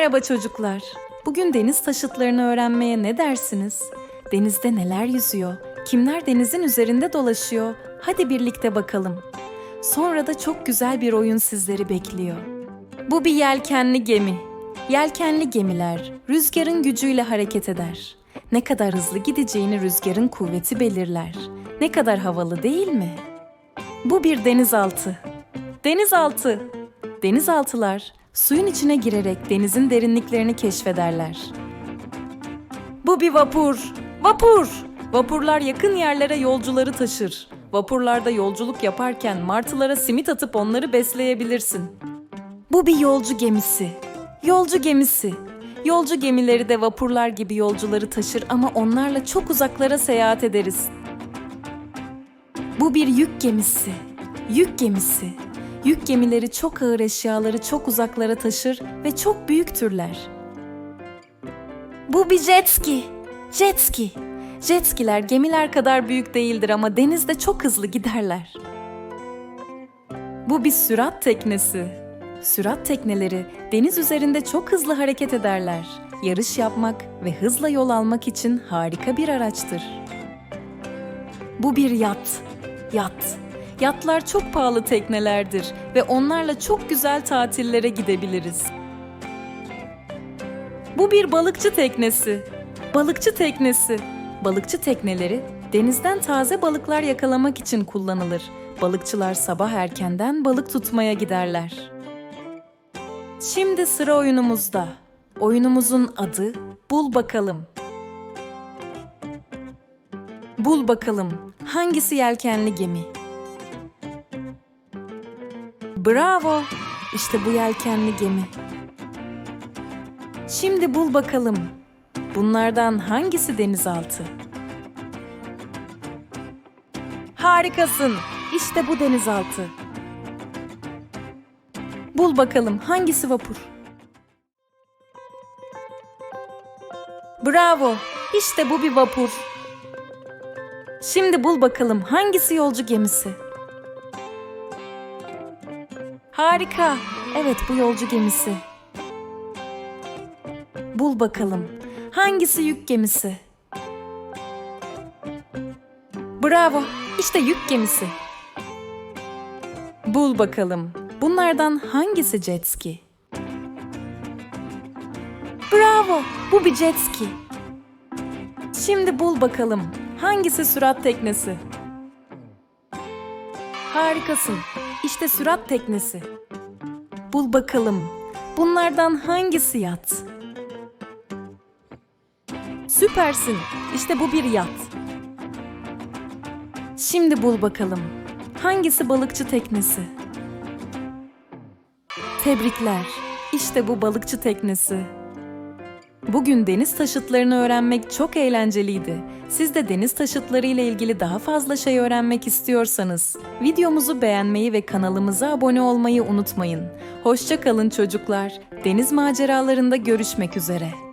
Merhaba çocuklar. Bugün deniz taşıtlarını öğrenmeye ne dersiniz? Denizde neler yüzüyor? Kimler denizin üzerinde dolaşıyor? Hadi birlikte bakalım. Sonra da çok güzel bir oyun sizleri bekliyor. Bu bir yelkenli gemi. Yelkenli gemiler rüzgarın gücüyle hareket eder. Ne kadar hızlı gideceğini rüzgarın kuvveti belirler. Ne kadar havalı değil mi? Bu bir denizaltı. Denizaltı. Denizaltılar suyun içine girerek denizin derinliklerini keşfederler. Bu bir vapur. Vapur. Vapurlar yakın yerlere yolcuları taşır. Vapurlarda yolculuk yaparken martılara simit atıp onları besleyebilirsin. Bu bir yolcu gemisi. Yolcu gemisi. Yolcu gemileri de vapurlar gibi yolcuları taşır ama onlarla çok uzaklara seyahat ederiz. Bu bir yük gemisi. Yük gemisi. Yük gemileri çok ağır eşyaları çok uzaklara taşır ve çok büyüktürler. Bu bir jet ski. Jet ski. Jet skiler gemiler kadar büyük değildir ama denizde çok hızlı giderler. Bu bir sürat teknesi. Sürat tekneleri deniz üzerinde çok hızlı hareket ederler. Yarış yapmak ve hızla yol almak için harika bir araçtır. Bu bir yat. Yat. Yatlar çok pahalı teknelerdir ve onlarla çok güzel tatillere gidebiliriz. Bu bir balıkçı teknesi. Balıkçı teknesi. Balıkçı tekneleri denizden taze balıklar yakalamak için kullanılır. Balıkçılar sabah erkenden balık tutmaya giderler. Şimdi sıra oyunumuzda. Oyunumuzun adı Bul Bakalım. Bul bakalım hangisi yelkenli gemi? Bravo! İşte bu yelkenli gemi. Şimdi bul bakalım. Bunlardan hangisi denizaltı? Harikasın. İşte bu denizaltı. Bul bakalım hangisi vapur? Bravo. İşte bu bir vapur. Şimdi bul bakalım hangisi yolcu gemisi? Harika. Evet bu yolcu gemisi. Bul bakalım. Hangisi yük gemisi? Bravo. İşte yük gemisi. Bul bakalım. Bunlardan hangisi jet ski? Bravo. Bu bir jet ski. Şimdi bul bakalım. Hangisi sürat teknesi? Harikasın. İşte sürat teknesi. Bul bakalım. Bunlardan hangisi yat? Süpersin. İşte bu bir yat. Şimdi bul bakalım. Hangisi balıkçı teknesi? Tebrikler. İşte bu balıkçı teknesi. Bugün deniz taşıtlarını öğrenmek çok eğlenceliydi. Siz de deniz taşıtları ile ilgili daha fazla şey öğrenmek istiyorsanız videomuzu beğenmeyi ve kanalımıza abone olmayı unutmayın. Hoşça kalın çocuklar. Deniz maceralarında görüşmek üzere.